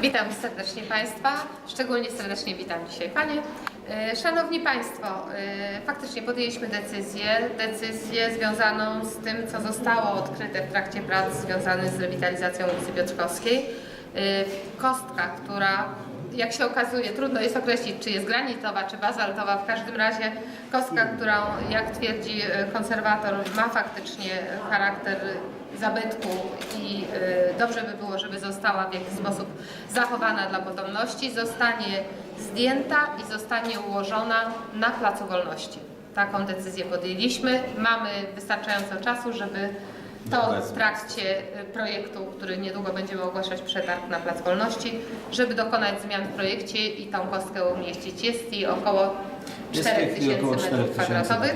Witam serdecznie Państwa, szczególnie serdecznie witam dzisiaj Panie. E, Szanowni Państwo, e, faktycznie podjęliśmy decyzję, decyzję związaną z tym, co zostało odkryte w trakcie prac związanych z rewitalizacją ulicy Piotrkowskiej. E, Kostka, która jak się okazuje, trudno jest określić, czy jest granitowa, czy bazaltowa. W każdym razie kostka, którą, jak twierdzi e, konserwator, ma faktycznie charakter zabytku i e, dobrze by było, żeby została w jakiś sposób zachowana dla potomności, zostanie zdjęta i zostanie ułożona na Placu Wolności. Taką decyzję podjęliśmy. Mamy wystarczająco czasu, żeby to w trakcie y, projektu, który niedługo będziemy ogłaszać przetarg na Plac Wolności, żeby dokonać zmian w projekcie i tą kostkę umieścić. Jest i około Jest w tej chwili 4000 około 4000 metrów kwadratowych.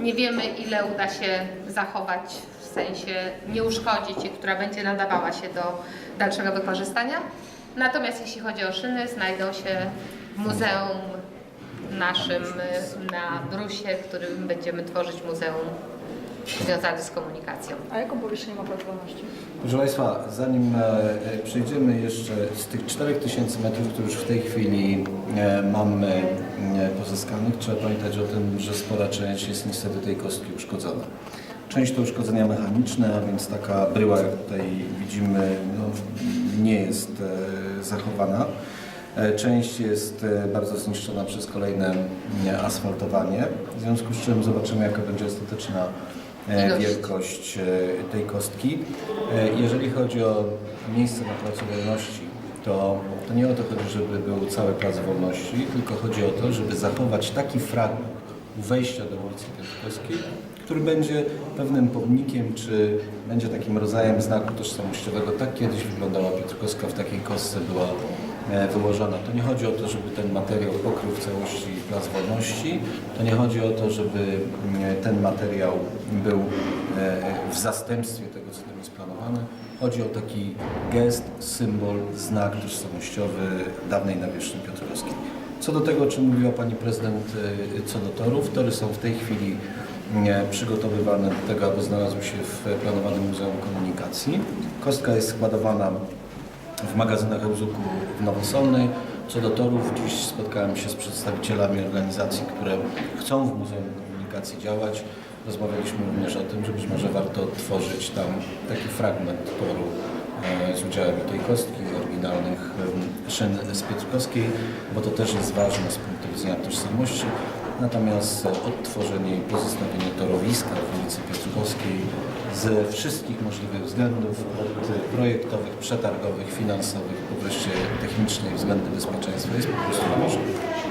Nie wiemy ile uda się zachować, w sensie nie uszkodzić i która będzie nadawała się do dalszego wykorzystania. Natomiast jeśli chodzi o szyny, znajdą się w muzeum naszym y, na Brusie, w którym będziemy tworzyć muzeum związane z komunikacją. A jaką powierzchnię ma plac wolności? Proszę Państwa, zanim e, e, przejdziemy jeszcze z tych 4000 metrów, które już w tej chwili e, mamy pozyskanych, trzeba pamiętać o tym, że spora część jest niestety tej kostki uszkodzona. Część to uszkodzenia mechaniczne, a więc taka bryła, jak tutaj widzimy, no, nie jest zachowana. E, Część jest e, bardzo zniszczona przez kolejne e, asfaltowanie, w związku z czym zobaczymy, jaka będzie ostateczna e, wielkość tej kostki. Jeżeli chodzi o miejsce na Placu Wolności, to, to nie o to chodzi, żeby był cały Plac Wolności, tylko chodzi o to, żeby zachować taki fragment u wejścia do ulicy Piotrkowskiej, który będzie pewnym pomnikiem, czy będzie takim rodzajem znaku tożsamościowego. Tak kiedyś wyglądała Piotrkowska, w takiej kostce była wyłożona. To nie chodzi o to, żeby ten materiał pokrył w całości Plac Wolności. To nie chodzi o to, żeby mm, ten materiał był e, w zastępstwie tego, co tam jest planowane. Chodzi o taki gest, symbol, znak tożsamościowy dawnej nawierzchni Piotrkowskiej. Co do tego, o czym mówiła Pani Prezydent, e, co do torów, tory są w tej chwili e, przygotowywane do tego, aby znalazły się w planowanym Muzeum Komunikacji. Kostka jest składowana w magazynach Euzuku w Nowosolnej. Co do torów, dziś spotkałem się z przedstawicielami organizacji, które chcą w Muzeum Komunikacji działać. Rozmawialiśmy również o tym, że być może warto odtworzyć tam taki fragment toru e, z udziałem tej kostki, oryginalnych em, szyn z Piotrkowskiej, bo to też jest ważne z punktu widzenia tożsamości. Natomiast e, odtworzenie i pozostawienie torowiska w ulicy Piotrkowskiej ze wszystkich możliwych względów, od projektowych, przetargowych, finansowych, po wreszcie technicznych, względy bezpieczeństwa jest po prostu ważne.